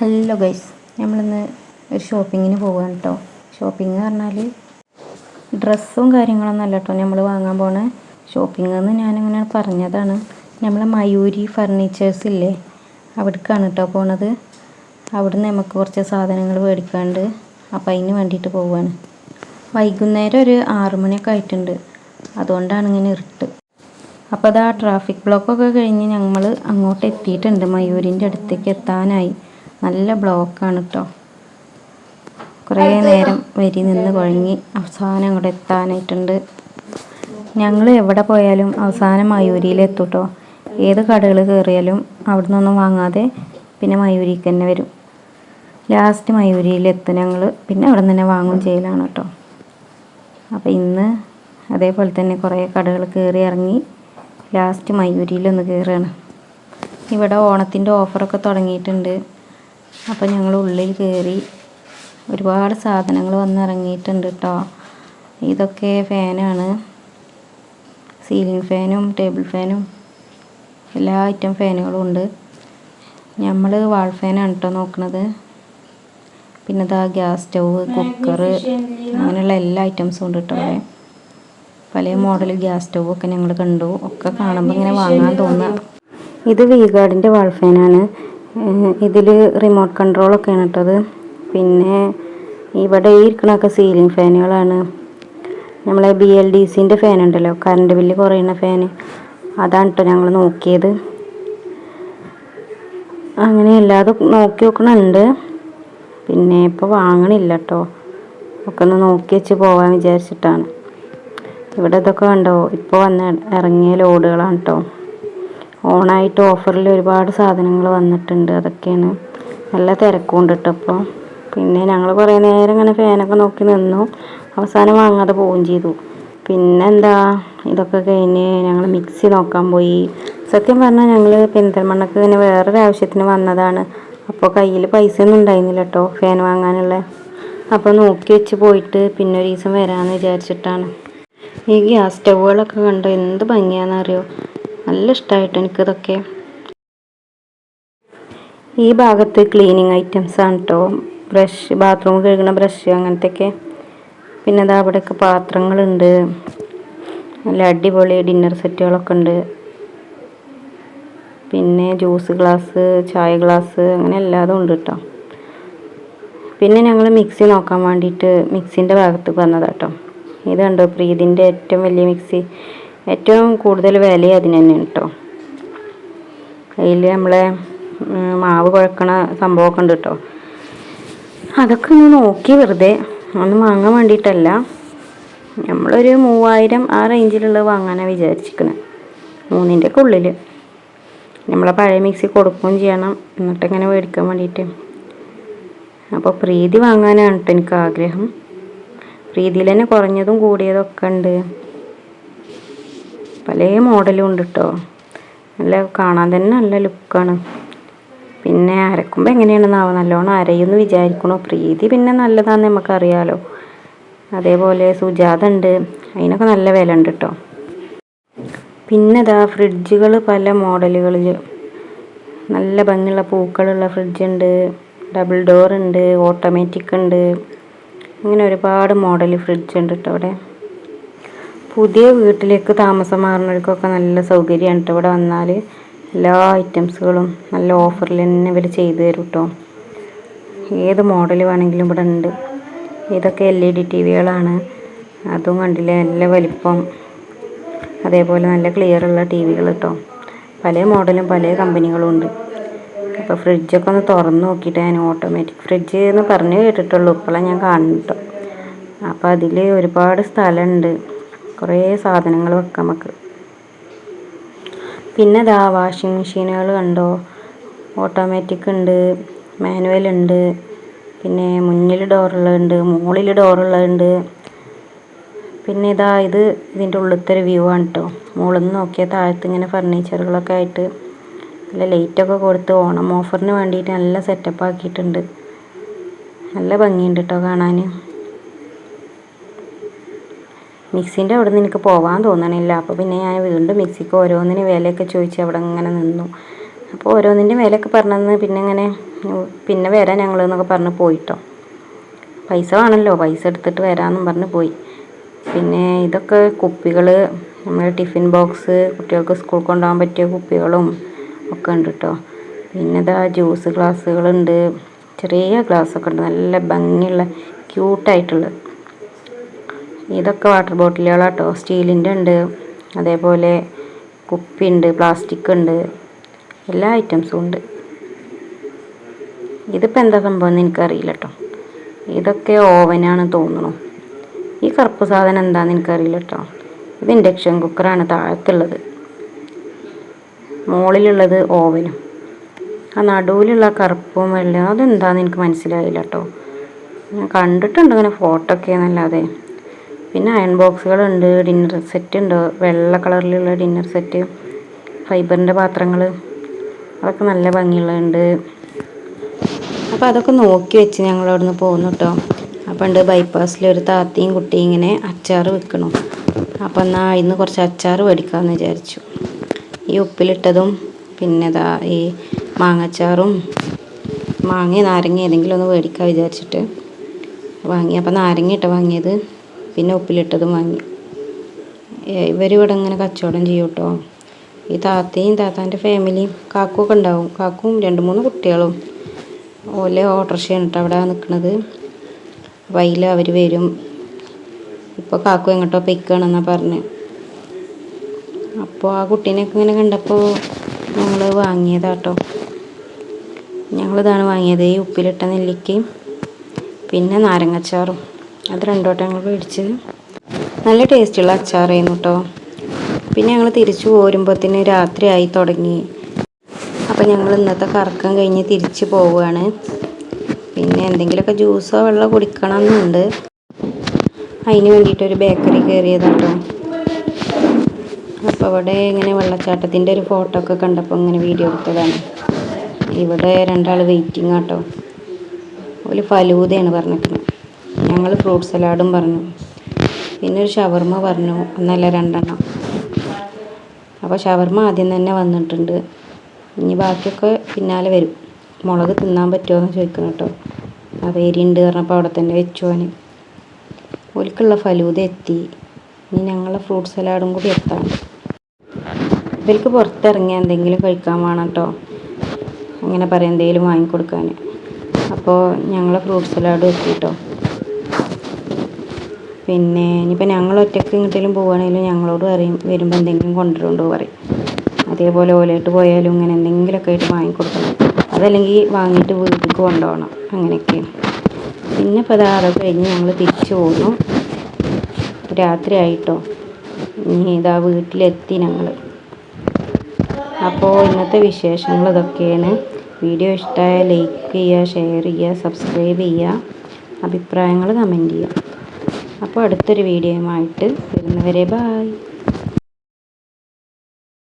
Hello guys നമ്മളിന്ന് ഒരു ഷോപ്പിങ്ങിന് പോവുകയാണ് കേട്ടോ ഷോപ്പിംഗ് എന്ന് പറഞ്ഞാൽ ഡ്രസ്സും കാര്യങ്ങളൊന്നും അല്ല കേട്ടോ നമ്മൾ വാങ്ങാൻ പോണേ. ഷോപ്പിംഗ് എന്ന് ഞാനിങ്ങനെ പറഞ്ഞതാണ്. നമ്മളെ മയൂരി ഫർണിച്ചേഴ്സ് ഇല്ലേ അവിടേക്കാണ് കേട്ടോ പോണത്. അവിടുന്ന് നമുക്ക് കുറച്ച് സാധനങ്ങൾ മേടിക്കാണ്ട് അപ്പം അതിന് വേണ്ടിയിട്ട് പോവുകയാണ് വൈകുന്നേരം ഒരു ആറു മണിയൊക്കെ ആയിട്ടുണ്ട്. അതുകൊണ്ടാണ് ഇങ്ങനെ ഇരുട്ട്. അപ്പോൾ അത് ആ ട്രാഫിക് ബ്ലോക്കൊക്കെ കഴിഞ്ഞ് ഞങ്ങൾ അങ്ങോട്ട് എത്തിയിട്ടുണ്ട് മയൂരിന്റെ അടുത്തേക്ക് എത്താനായി. നല്ല ബ്ലോക്കാണ് കേട്ടോ കുറേ നേരം വരി നിന്ന് കുഴങ്ങി അവസാനം അങ്ങോട്ട് എത്താനായിട്ടുണ്ട്. ഞങ്ങൾ എവിടെ പോയാലും അവസാനം മയൂരിയിലെത്തും കേട്ടോ ഏത് കടകൾ കയറിയാലും അവിടെ നിന്നൊന്നും വാങ്ങാതെ പിന്നെ മയൂരിക്ക് തന്നെ വരും. ലാസ്റ്റ് മയൂരിയിലെത്തും ഞങ്ങൾ പിന്നെ അവിടെ നിന്ന് തന്നെ വാങ്ങും ചെയ്യലാണ് കേട്ടോ അപ്പോൾ ഇന്ന് അതേപോലെ തന്നെ കുറേ കടകൾ കയറി ഇറങ്ങി ലാസ്റ്റ് മയൂരിയിലൊന്ന് കയറുകയാണ് ഇവിടെ ഓണത്തിന്റെ ഓഫറൊക്കെ തുടങ്ങിയിട്ടുണ്ട്. അപ്പോൾ ഞങ്ങൾ ഉള്ളിൽ കയറി ഒരുപാട് സാധനങ്ങൾ വന്നിറങ്ങിയിട്ടുണ്ട് കേട്ടോ ഇതൊക്കെ ഫാനാണ്. സീലിംഗ് ഫാനും ടേബിൾ ഫാനും എല്ലാ ഐറ്റം ഫാനുകളും ഉണ്ട്. നമ്മൾ വാൾ ഫാനാണ് കേട്ടോ നോക്കുന്നത് പിന്നെ ഇതാ ഗ്യാസ് സ്റ്റൗവ് കുക്കർ അങ്ങനെയുള്ള എല്ലാ ഐറ്റംസും ഉണ്ട് കേട്ടോ അവിടെ പല മോഡൽ ഗ്യാസ് സ്റ്റൗവ് ഒക്കെ ഞങ്ങൾ കണ്ടു. ഒക്കെ കാണുമ്പോൾ ഇങ്ങനെ വാങ്ങാൻ തോന്നുക ഇത് വി ഗാർഡിന്റെ വാൾ ഫാനാണ്. ഇതിൽ റിമോട്ട് കൺട്രോളൊക്കെയാണ് കേട്ടത് പിന്നെ ഇവിടെ ഇരിക്കണൊക്കെ സീലിംഗ് ഫാനുകളാണ് നമ്മളെ ബി എൽ ഡി സിന്റെ ഫാൻ ഉണ്ടല്ലോ കറണ്ട് ബില്ല് കുറയുന്ന ഫാന് അതാണ് കേട്ടോ ഞങ്ങൾ നോക്കിയത്. അങ്ങനെ എല്ലാതും നോക്കി നോക്കണുണ്ട്. പിന്നെ ഇപ്പോൾ വാങ്ങണില്ല കേട്ടോ ഒക്കെ ഒന്ന് നോക്കി വെച്ച് പോകാൻ വിചാരിച്ചിട്ടാണ്. ഇവിടെ ഇതൊക്കെ കണ്ടോ ഇപ്പോൾ വന്ന് ഇറങ്ങിയ ലോഡുകളാണ് കേട്ടോ ഓണായിട്ട് ഓഫറിൽ ഒരുപാട് സാധനങ്ങൾ വന്നിട്ടുണ്ട്. അതൊക്കെയാണ്. നല്ല തിരക്കുണ്ട് കേട്ടോ ഇപ്പോൾ പിന്നെ ഞങ്ങൾ കുറേ നേരം ഇങ്ങനെ ഫാനൊക്കെ നോക്കി നിന്നു. അവസാനം വാങ്ങാതെ പോവുകയും ചെയ്തു. പിന്നെ എന്താ? ഇതൊക്കെ കഴിഞ്ഞ് ഞങ്ങൾ മിക്സി നോക്കാൻ പോയി. സത്യം പറഞ്ഞാൽ ഞങ്ങൾ പെരിന്തൽമണ്ണക്ക് ഇങ്ങനെ വേറൊരു ആവശ്യത്തിന് വന്നതാണ്. അപ്പോൾ കയ്യിൽ പൈസ ഒന്നും ഉണ്ടായിരുന്നില്ല കേട്ടോ ഫാൻ വാങ്ങാനുള്ള. അപ്പോൾ നോക്കി വെച്ച് പോയിട്ട് പിന്നെ ഒരു ദിവസം വരാമെന്ന് വിചാരിച്ചിട്ടാണ്. ഈ ഗ്യാസ് സ്റ്റൗവുകളൊക്കെ കണ്ടോ? എന്ത് ഭംഗിയാണെന്നറിയോ? നല്ല ഇഷ്ടമായിട്ട് എനിക്കിതൊക്കെ. ഈ ഭാഗത്ത് ക്ലീനിങ് ഐറ്റംസ് ആണ് കേട്ടോ ബ്രഷ് ബാത്റൂം കഴുകുന്ന ബ്രഷ് അങ്ങനത്തെയൊക്കെ. പിന്നെ അതാ അവിടെയൊക്കെ പാത്രങ്ങളുണ്ട്. നല്ല അടിപൊളി ഡിന്നർ സെറ്റുകളൊക്കെ ഉണ്ട്. പിന്നെ ജ്യൂസ് ഗ്ലാസ് ചായ ഗ്ലാസ് അങ്ങനെ എല്ലാതും ഉണ്ട് കേട്ടോ പിന്നെ ഞങ്ങൾ മിക്സി നോക്കാൻ വേണ്ടിയിട്ട് മിക്സിന്റെ ഭാഗത്ത് വന്നതാട്ടോ ഇത് കണ്ടോ പ്രീതിന്റെ ഏറ്റവും വലിയ മിക്സി ഏറ്റവും കൂടുതൽ വില അതിന് തന്നെയാണ് കേട്ടോ അതിൽ നമ്മളെ മാവ് കുഴക്കണ സംഭവമൊക്കെ ഉണ്ട് കേട്ടോ അതൊക്കെ ഒന്ന് നോക്കി വെറുതെ ഒന്ന് വാങ്ങാൻ വേണ്ടിയിട്ടല്ല. നമ്മളൊരു മൂവായിരം ആ റേഞ്ചിലുള്ളത് വാങ്ങാനാണ് വിചാരിച്ചിരിക്കുന്നത് മൂന്നിന്റെ ഉള്ളിൽ നമ്മളെ പഴയ മിക്സി കൊടുക്കുകയും ചെയ്യണം. എന്നിട്ട് ഇങ്ങനെ മേടിക്കാൻ വേണ്ടിയിട്ട്. അപ്പോൾ പ്രീതി വാങ്ങാനാണ് കേട്ടോ എനിക്ക് ആഗ്രഹം. പ്രീതിയിൽ തന്നെ കുറഞ്ഞതും കൂടിയതും ഒക്കെ ഉണ്ട്. പല മോഡലും ഉണ്ട് കേട്ടോ നല്ല കാണാൻ തന്നെ നല്ല ലുക്കാണ് പിന്നെ അരക്കുമ്പോൾ എങ്ങനെയാണെന്നാവും നല്ലോണം അരയുമെന്ന് വിചാരിക്കണു? പ്രീതി പിന്നെ നല്ലതാണെന്ന് നമുക്കറിയാലോ അതേപോലെ സുജാത ഉണ്ട്. അതിനൊക്കെ നല്ല വില ഉണ്ട് കേട്ടോ പിന്നെ ഇതാ ഫ്രിഡ്ജുകൾ പല മോഡലുകളിൽ നല്ല ഭംഗിയുള്ള പൂക്കളുള്ള ഫ്രിഡ്ജ് ഉണ്ട്. ഡബിൾ ഡോർ ഉണ്ട്. ഓട്ടോമാറ്റിക് ഉണ്ട്. അങ്ങനെ ഒരുപാട് മോഡൽ ഫ്രിഡ്ജ് ഉണ്ട് കേട്ടോ ഇവിടെ പുതിയ വീട്ടിലേക്ക് താമസം മാറുന്നവർക്കൊക്കെ നല്ല സൗകര്യമാണ്. കേട്ടോ ഇവിടെ വന്നാൽ എല്ലാ ഐറ്റംസുകളും നല്ല ഓഫറിൽ തന്നെ ഇവർ ചെയ്തു തരും കേട്ടോ ഏത് മോഡൽ വേണമെങ്കിലും ഇവിടെ ഉണ്ട്. ഇതൊക്കെ എൽ ഇ ഡി ടി വികളാണ് അതും കണ്ടില്ലേ നല്ല വലിപ്പം. അതേപോലെ നല്ല ക്ലിയർ ഉള്ള ടി വികൾ കേട്ടോ പല മോഡലും പല കമ്പനികളും ഉണ്ട്. അപ്പോൾ ഫ്രിഡ്ജൊക്കെ ഒന്ന് തുറന്ന് നോക്കിയിട്ട് ഞാൻ ഓട്ടോമാറ്റിക് ഫ്രിഡ്ജ് എന്ന് പറഞ്ഞു കേട്ടിട്ടുള്ളൂ. ഇപ്പോഴാണ് ഞാൻ കാണുന്നത് കേട്ടോ അപ്പോൾ അതിൽ ഒരുപാട് സ്ഥലമുണ്ട് കുറേ സാധനങ്ങൾ വെക്കാം നമുക്ക്. പിന്നെ ഇതാ വാഷിംഗ് മെഷീനുകൾ കണ്ടോ? ഓട്ടോമാറ്റിക് ഉണ്ട് മാനുവൽ ഉണ്ട് പിന്നെ മുന്നിൽ ഡോറുള്ളതുണ്ട് മുകളിൽ ഡോറുള്ളതുണ്ട് പിന്നെ ഇതാ ഇത് ഇതിന്റെ ഉള്ളിലത്തെ ഒരു വ്യൂ ആണ് കേട്ടോ മുകളിൽ നിന്ന് നോക്കിയാൽ താഴത്ത് ഇങ്ങനെ ഫർണിച്ചറുകളൊക്കെ ആയിട്ട് നല്ല ലൈറ്റൊക്കെ കൊടുത്ത് ഓണം ഓഫറിന് വേണ്ടിയിട്ട് നല്ല സെറ്റപ്പ് ആക്കിയിട്ടുണ്ട്. നല്ല ഭംഗിയുണ്ട് കേട്ടോ കാണാൻ മിക്സിന്റെ അവിടെ നിന്ന് എനിക്ക് പോകാൻ തോന്നണില്ല. അപ്പോൾ പിന്നെ ഞാൻ വീണ്ടും മിക്സിക്ക് ഓരോന്നിന് വിലയൊക്കെ ചോദിച്ച് അവിടെ ഇങ്ങനെ നിന്നു. അപ്പോൾ ഓരോന്നിന്റെ വിലയൊക്കെ പറഞ്ഞെന്ന് പിന്നെ ഇങ്ങനെ പിന്നെ വരാം ഞങ്ങൾ എന്നൊക്കെ പറഞ്ഞ് പോയിട്ടോ. പൈസ വേണമല്ലോ പൈസ എടുത്തിട്ട് വരാമെന്നും പറഞ്ഞ് പോയി. പിന്നെ ഇതൊക്കെ കുപ്പികൾ നമ്മൾ ടിഫിൻ ബോക്സ് കുട്ടികൾക്ക് സ്കൂൾ കൊണ്ടുപോകാൻ പറ്റിയ കുപ്പികളും ഒക്കെ ഉണ്ട് കേട്ടോ പിന്നെ ഇതാ ജ്യൂസ് ഗ്ലാസ്സുകളുണ്ട്. ചെറിയ ഗ്ലാസ്സൊക്കെ ഉണ്ട്. നല്ല ഭംഗിയുള്ള ക്യൂട്ടായിട്ടുള്ളത് ഇതൊക്കെ വാട്ടർ ബോട്ടിലുകളാട്ടോ സ്റ്റീലിന്റെ ഉണ്ട്. അതേപോലെ കുപ്പി ഉണ്ട് പ്ലാസ്റ്റിക് ഉണ്ട്. എല്ലാ ഐറ്റംസും ഉണ്ട്. ഇതിപ്പോൾ എന്താ സംഭവം എന്ന് എനിക്കറിയില്ല കേട്ടോ ഇതൊക്കെ ഓവനാണ് തോന്നുന്നു. ഈ കറുപ്പ് സാധനം എന്താണെന്ന് എനിക്കറിയില്ല കേട്ടോ ഇത് ഇൻഡക്ഷൻ കുക്കറാണ് താഴത്തുള്ളത്. മുകളിലുള്ളത് ഓവനും ആ നടുവിലുള്ള കറുപ്പും വെള്ളയും അതെന്താണെന്ന് എനിക്ക് മനസ്സിലായില്ല കേട്ടോ ഞാൻ കണ്ടിട്ടുണ്ട് ഇങ്ങനെ ഫോട്ടോ ഒക്കെ എന്നല്ലാതെ. പിന്നെ അയൺ ബോക്സുകളുണ്ട് ഡിന്നർ സെറ്റ് ഉണ്ട്. വെള്ള കളറിലുള്ള ഡിന്നർ സെറ്റ് ഫൈബറിന്റെ പാത്രങ്ങൾ അതൊക്കെ നല്ല ഭംഗിയുള്ളതുണ്ട്. അപ്പോൾ അതൊക്കെ നോക്കി വെച്ച് ഞങ്ങൾ അവിടുന്ന് പോകുന്നു കേട്ടോ അപ്പോൾ ഉണ്ട് ബൈപ്പാസിൽ ഒരു താത്തയും കുട്ടിയും ഇങ്ങനെ അച്ചാർ വെക്കണം. അപ്പോൾ എന്നാൽ ഇന്ന് കുറച്ച് അച്ചാർ മേടിക്കാമെന്ന് വിചാരിച്ചു. ഈ ഉപ്പിലിട്ടതും പിന്നെ ഇതാ ഈ മാങ്ങച്ചാറും മാങ്ങ നാരങ്ങ ഏതെങ്കിലും ഒന്ന് മേടിക്കാൻ വിചാരിച്ചിട്ട് വാങ്ങി. അപ്പോൾ നാരങ്ങ ഇട്ട വാങ്ങിയത്. പിന്നെ ഉപ്പിലിട്ടതും വാങ്ങി ഇവരിവിടെ ഇങ്ങനെ കച്ചവടം ചെയ്യും കേട്ടോ ഈ താത്തയും താത്താന്റെ ഫാമിലിയും കാക്കുമൊക്കെ ഉണ്ടാവും. കാക്കും രണ്ട് മൂന്ന് കുട്ടികളും. ഓലെ ഓർഡർ കേട്ടോ അവിടെ നിൽക്കുന്നത് വൈല അവർ വരും. ഇപ്പോൾ കാക്കു എങ്ങോട്ടോ പൊയ്ക്കുകയാണെന്നാണ് പറഞ്ഞ്. അപ്പോൾ ആ കുട്ടീനെയൊക്കെ ഇങ്ങനെ കണ്ടപ്പോൾ ഞങ്ങൾ വാങ്ങിയതാട്ടോ ഞങ്ങളിതാണ് വാങ്ങിയത്. ഈ ഉപ്പിലിട്ട നെല്ലിക്കയും പിന്നെ നാരങ്ങച്ചാറും. അത് രണ്ടോട്ടം ഞങ്ങൾ മേടിച്ച്. നല്ല ടേസ്റ്റുള്ള അച്ചാറായിരുന്നു കേട്ടോ പിന്നെ ഞങ്ങൾ തിരിച്ചു പോരുമ്പോഴത്തേന് രാത്രിയായി തുടങ്ങി. അപ്പം ഞങ്ങൾ ഇന്നത്തെ കറക്കം കഴിഞ്ഞ് തിരിച്ചു പോവുകയാണ്. പിന്നെ എന്തെങ്കിലുമൊക്കെ ജ്യൂസോ വെള്ളം കുടിക്കണം എന്നുണ്ട് അതിന് വേണ്ടിയിട്ടൊരു ബേക്കറി കയറിയതാട്ടോ അപ്പോൾ അവിടെ ഇങ്ങനെ വെള്ളച്ചാട്ടത്തിന്റെ ഒരു ഫോട്ടോ ഒക്കെ കണ്ടപ്പോൾ ഇങ്ങനെ വീഡിയോ എടുത്തതാണ്. ഇവിടെ രണ്ടാൾ വെയിറ്റിംഗ് ആട്ടോ ഒരു ഫലൂതയാണ് പറഞ്ഞിരിക്കുന്നത്. ഞങ്ങൾ ഫ്രൂട്ട് സലാഡും പറഞ്ഞു. പിന്നെ ഒരു ഷവർമ്മ പറഞ്ഞു. ഒന്നല്ല രണ്ടെണ്ണം. അപ്പോൾ ഷവർമ്മ ആദ്യം തന്നെ വന്നിട്ടുണ്ട്. ഇനി ബാക്കിയൊക്കെ പിന്നാലെ വരും. മുളക് തിന്നാൻ പറ്റുമോ എന്ന് ചോദിക്കണം കേട്ടോ. അത് എരിയുണ്ട് പറഞ്ഞപ്പോൾ അവിടെ തന്നെ വെച്ചു അവന്. ഓൽക്കുള്ള ഫലൂത എത്തി. ഇനി ഞങ്ങളെ ഫ്രൂട്ട് സലാഡും കൂടി എത്താം. ഇവർക്ക് പുറത്തിറങ്ങി എന്തെങ്കിലും കഴിക്കാൻ വേണം കേട്ടോ. അങ്ങനെ പറയാം എന്തെങ്കിലും വാങ്ങിക്കൊടുക്കാൻ. അപ്പോൾ ഞങ്ങളെ ഫ്രൂട്ട് സലാഡും എത്തി എത്തിട്ടോ പിന്നെ ഇനിയിപ്പോൾ ഞങ്ങൾ ഒറ്റയ്ക്ക് ഇങ്ങോട്ടേലും പോവുകയാണെങ്കിലും ഞങ്ങളോട് പറയും വരുമ്പോൾ എന്തെങ്കിലും കൊണ്ടുവരുണ്ടോ പറയും. അതേപോലെ ഓലയിട്ട് പോയാലും ഇങ്ങനെ എന്തെങ്കിലുമൊക്കെ ആയിട്ട് വാങ്ങിക്കൊടുക്കണം. അതല്ലെങ്കിൽ വാങ്ങിയിട്ട് വീട്ടിലേക്ക് കൊണ്ടുപോകണം. അങ്ങനെയൊക്കെ. പിന്നെ ഇപ്പോൾ അതാ കഴിഞ്ഞ് ഞങ്ങൾ തിരിച്ചു പോന്നു. രാത്രി ആയിട്ടോ. ഇനി ഇതാ വീട്ടിലെത്തി ഞങ്ങൾ അപ്പോൾ ഇന്നത്തെ വിശേഷങ്ങൾ ഇതൊക്കെയാണ്. വീഡിയോ ഇഷ്ടമായ ലൈക്ക് ചെയ്യുക ഷെയർ ചെയ്യുക സബ്സ്ക്രൈബ് ചെയ്യുക. അഭിപ്രായങ്ങൾ കമന്റ് ചെയ്യുക. അപ്പോൾ അടുത്തൊരു വീഡിയോയുമായിട്ട് വരുന്നവരെ ബായ്